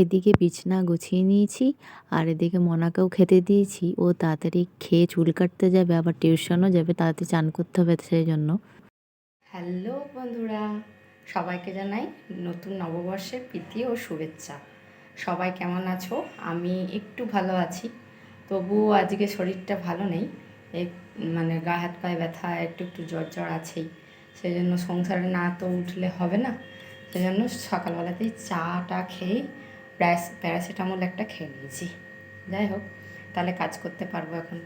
এদিকে বিছনা গুছিয়ে নিয়েছি, আর এদিকে মনাকেও খেতে দিয়েছি। ও তাড়াতাড়ি খেয়ে চুল কাটতে যাবে, আবার টিউশনও যাবে, তাড়াতাড়ি চান করতে হবে সেই জন্য। হ্যালো বন্ধুরা, সবাইকে জানাই নতুন নববর্ষের প্রীতি ও শুভেচ্ছা। সবাই কেমন আছো? আমি একটু ভালো আছি, তবুও আজকে শরীরটা ভালো নেই। মানে গা হাত পায়ে ব্যথা, একটু একটু জ্বর জ্বর আছেই। সেই জন্য সংসারে না তো উঠলে হবে না। সেই জন্য সকালবেলাতেই চাটা খেয়ে প্যারাস, প্যারাসিটামল একটা খেয়ে নিয়েছি। যাই হোক, তাহলে কাজ করতে পারব এখন।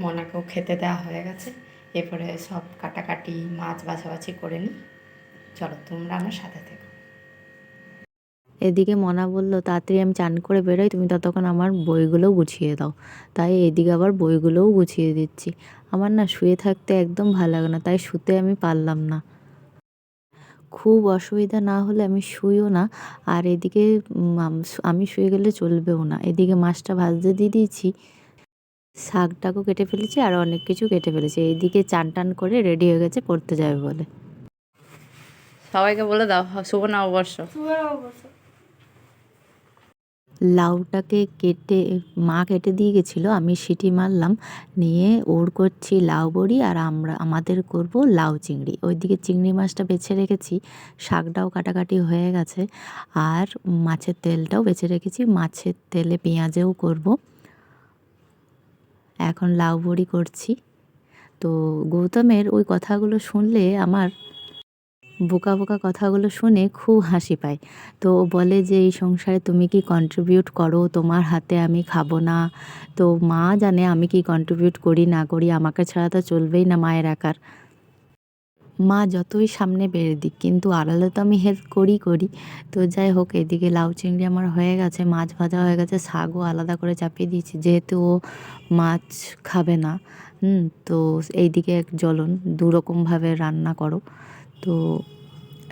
মনাকেও খেতে দেওয়া হয়ে গেছে। এরপরে সব কাটাকাটি, মাছ বাছাবাছি করে নিই। চলো, তোমরা আমার সাথে থেকো। এদিকে মনা বলল, তাড়াতাড়ি আমি চান করে বেরোই, তুমি ততক্ষণ আমার বইগুলোও গুছিয়ে দাও। তাই এদিকে আবার বইগুলোও গুছিয়ে দিচ্ছি। আমার না শুয়ে থাকতে একদম ভালো লাগে না, তাই শুতে আমি পারলাম না। খুব অসুবিধা না হলে আমি শুইও না। আর এদিকে আমি শুয়ে গেলে চলবেও না। এদিকে মাছটা ভাজতে দিয়ে দিয়েছি। শাকটাকও কেটে ফেলেছি আর অনেক কিছু কেটে ফেলেছি। এইদিকে চান টান করে রেডি হয়ে গেছে পড়তে যাবে বলে। সবাইকে বলে দাও শুভ নববর্ষ। লাউটাকে কেটে, মা কেটে দিয়ে গেছিল, আমি সিটি মারলাম, নিয়ে ওর করছি লাউ বড়ি আর আমরা, আমাদের করব লাউ চিংড়ি। ওইদিকে চিংড়ি মাছটা বেছে রেখেছি, শাকটাও কাটাকাটি হয়ে গেছে আর মাছের তেলটাও বেছে রেখেছি, মাছের তেলে পেঁয়াজেও করব। এখন লাউ বড়ি করছি। তো গৌতমের ওই কথাগুলো শুনলে আমার বোকা বোকা কথাগুলো শুনে খুব হাসি পায়। তো বলে যে, এই সংসারে তুমি কি কন্ট্রিবিউট করো? তোমার হাতে আমি খাব না। তো মা জানে, আমি কি কন্ট্রিবিউট করি না করি? আমাকে ছাড়া তো চলবেই না মায়ের আকার। মা যতই সামনে বেড়ে দিক, কিন্তু আড়ালে তো আমি হেল্প করি করি। তো যাই হোক, এদিকে লাউ চিংড়ি আমার হয়ে গেছে, মাছ ভাজা হয়ে গেছে, শাকও আলাদা করে চাপিয়ে দিয়েছি, যেহেতু ও মাছ খাবে না। হুম, তো এইদিকে এক জ্বলন, দুরকমভাবে রান্না করো। তো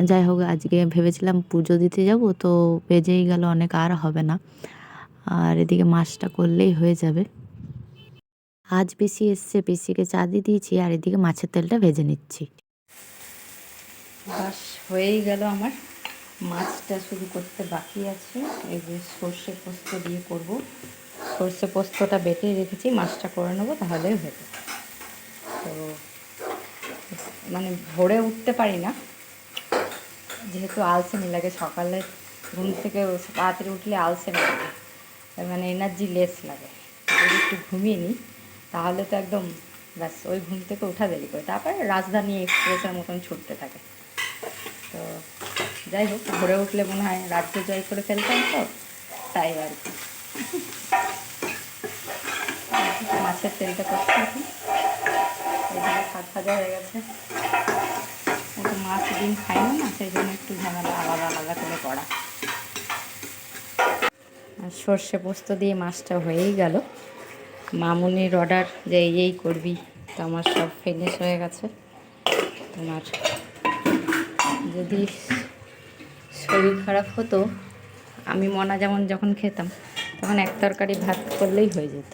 যাই হোক আজকে ভেবেছিলাম পুজো দিতে যাব, তো বেজেই গেল, অনেক আর হবে না। আর এদিকে মাছটা করলেই হয়ে যাবে। আজ বেশি এসছে, পিসিকে চা দিয়ে দিয়েছি, আর এদিকে মাছের তেলটা ভেজে নিচ্ছি। বাস হয়েই গেল আমার। মাছটা শুরু করতে বাকি আছে। এই যে সর্ষে পোস্ত দিয়ে করব। সর্ষে পোস্তটা বেটে রেখেছি, মাছটা করে নেব তাহলে হয়ে যাবে তো মানে ভোরে উঠতে পারি না। যেহেতু আলসেমি লাগে, সকালে ঘুম থেকে তাড়াতাড়ি উঠলে আলসেমি লাগে মানে এনার্জি লেস লাগে। যদি একটু ঘুমিয়ে নিই, তাহলে তো একদম ব্যাস, ওই ঘুম থেকে উঠা দেরি করে। তারপরে রাজধানী এক্সপ্রেসের মতন ছুটতে থাকে। তো যাই হোক, ভোরে উঠলে মনে হয় রাজ্য জয় করে ফেলতাম তো, তাই আর কি। মাছের তেলটা করছি এখন শাক ভাজা হয়ে গেছে। একটু মাছ ডিম খাই না, সেই জন্য একটু ঝামেলা আলাদা আলাদা করে করা। আর সর্ষে পোস্ত দিয়ে মাছটা হয়েই গেল। মামুনির অর্ডার যে এই করবি, তো আমার সব ফিনিশ হয়ে গেছে। তোমার যদি শরীর খারাপ হতো, আমি মনা যেমন যখন খেতাম, তখন এক তরকারি ভাত করলেই হয়ে যেত।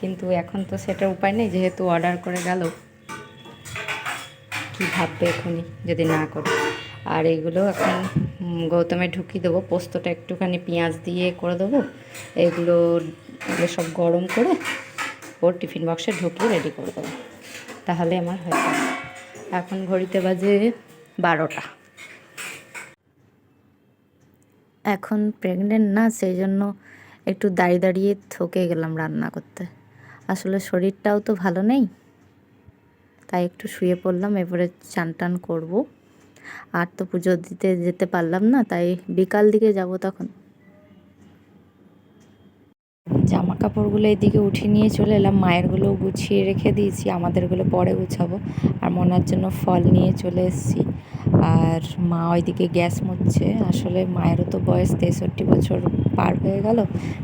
কিন্তু এখন তো সেটা উপায় নেই, যেহেতু অর্ডার করে গেল। কি ভাববে এখনই যদি না করি। আর এগুলো এখন গৌতমে ঢুকিয়ে দেবো, পোস্তটা একটুখানি পেঁয়াজ দিয়ে করে দেবো। এগুলো এগুলো সব গরম করে ওর টিফিন বক্সে ঢুকিয়ে রেডি করে দেবো। তাহলে আমার হয়ে যাবে। এখন ঘড়িতে বাজে বারোটা। এখন প্রেগনেন্ট না, সেই জন্য একটু দাঁড়িয়ে দাঁড়িয়ে থকে গেলাম রান্না করতে। আসলে শরীরটাও তো ভালো নেই। তাই একটু শুয়ে পড়লাম, এবারে চান টান করব। আর তো পুজো দিতে যেতে পারলাম না, তাই বিকাল দিকে যাব তখন। জামা কাপড়গুলো এদিকে উঠিয়ে নিয়ে চলে এলাম মায়েরগুলো গুছিয়ে রেখে দিয়েছি, আমাদেরগুলো পরে গুছাবো। আর মনার জন্য ফল নিয়ে চলে এসেছি। আর মা ওইদিকে গ্যাস মুছছে, আসলে মায়েরও তো বয়স তেষট্টি বছর। পার হয়ে গেল।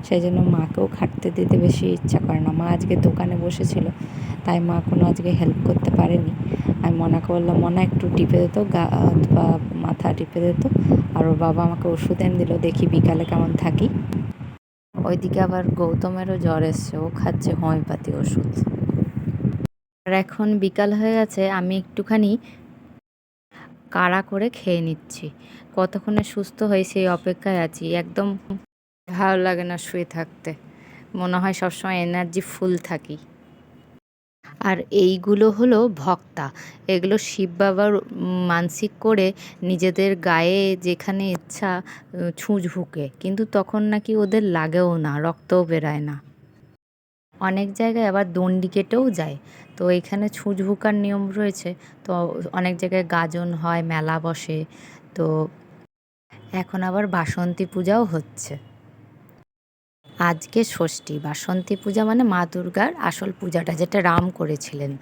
সেই জন্য মাকেও খাটতে দিতে বেশি ইচ্ছা করে না। মা আজকে দোকানে বসেছিল, তাই মা কোনো আজকে হেল্প করতে পারেনি। আমি মনাকে বললাম, মনা একটু টিপে দিত, গা, বা মাথা টিপে দিত, আর ওর বাবা আমাকে ওষুধ এনে দিল, দেখি বিকালে কেমন থাকি। ওইদিকে আবার গৌতমেরও জ্বর এসছে, ও খাচ্ছে হোমিওপ্যাথি ওষুধ। আর এখন বিকাল হয়ে গেছে, আমি একটুখানি কাড়া করে খেয়ে নিচ্ছি। কতক্ষণে সুস্থ হয়ে সেই অপেক্ষায় আছি, একদম ভালো লাগে না শুয়ে থাকতে। মনে হয় সবসময় এনার্জি ফুল থাকি। আর এইগুলো হলো ভক্তা। এগুলো শিব বাবার মানসিক করে নিজেদের গায়ে যেখানে ইচ্ছা ছুঁচ ভুকে কিন্তু তখন নাকি ওদের লাগেও না, রক্তও বেরায় না। অনেক জায়গায় আবার দণ্ডি কেটেও যায়। তো এখানে ছুঁচ ভুকার নিয়ম রয়েছে। তো অনেক জায়গায় গাজন হয়, মেলা বসে। তো এখন আবার বাসন্তী পূজাও হচ্ছে। আজকে ষষ্ঠী, বাসন্তী পূজা মানে মা দুর্গার আসল পূজাটা, যেটা রাম করেছিলেন।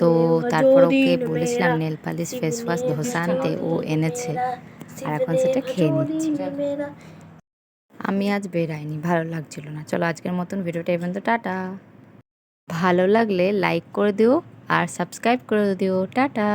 তো তারপর ওকে বলেছিলাম, nail polish face wash dosa আনতে ও এনেছে, আর এখন সেটা খেয়ে নিচ্ছি। আমি আজ বেরাইনি ভালো লাগছিল না। চলো আজকের মতন ভিডিওটা এই তো টাটা। ভালো লাগলে লাইক করে দিও, আর সাবস্ক্রাইব করে দিও, টাটা।